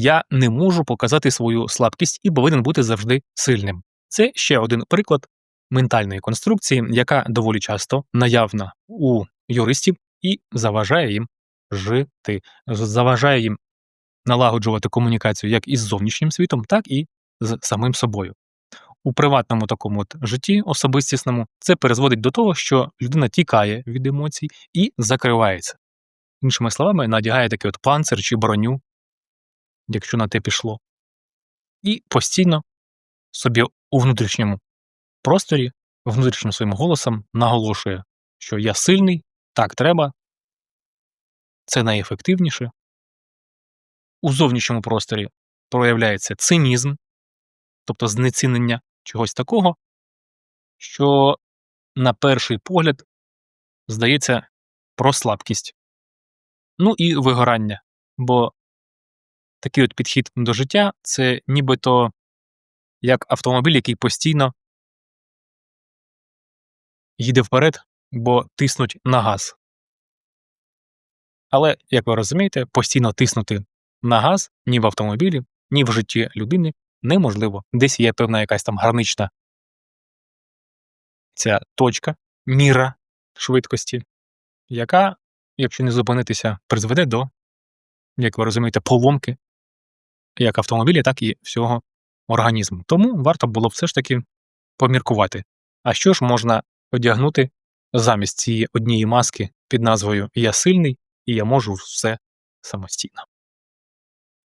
я не можу показати свою слабкість і повинен бути завжди сильним. Це ще один приклад ментальної конструкції, яка доволі часто наявна у юристів і заважає їм жити, заважає їм налагоджувати комунікацію як із зовнішнім світом, так і з самим собою. У приватному такому от житті особистісному це призводить до того, що людина тікає від емоцій і закривається. Іншими словами, надягає такий от панцир чи броню, якщо на те пішло, і постійно собі у внутрішньому просторі, внутрішнім своїм голосом наголошує, що я сильний, так треба, це найефективніше. У зовнішньому просторі проявляється цинізм, тобто знецінення чогось такого, що на перший погляд здається про слабкість. Ну і вигорання. Бо такий от підхід до життя це нібито як автомобіль, який постійно їде вперед, бо тиснуть на газ. Але, як ви розумієте, постійно тиснути на газ ні в автомобілі, ні в житті людини неможливо. Десь є певна якась там гранична ця точка, міра швидкості, яка, якщо не зупинитися, призведе до, як ви розумієте, поломки як автомобіля, так і всього організму. Тому варто було б все ж таки поміркувати. А що ж можна одягнути замість цієї однієї маски під назвою Я сильний і я можу все самостійно.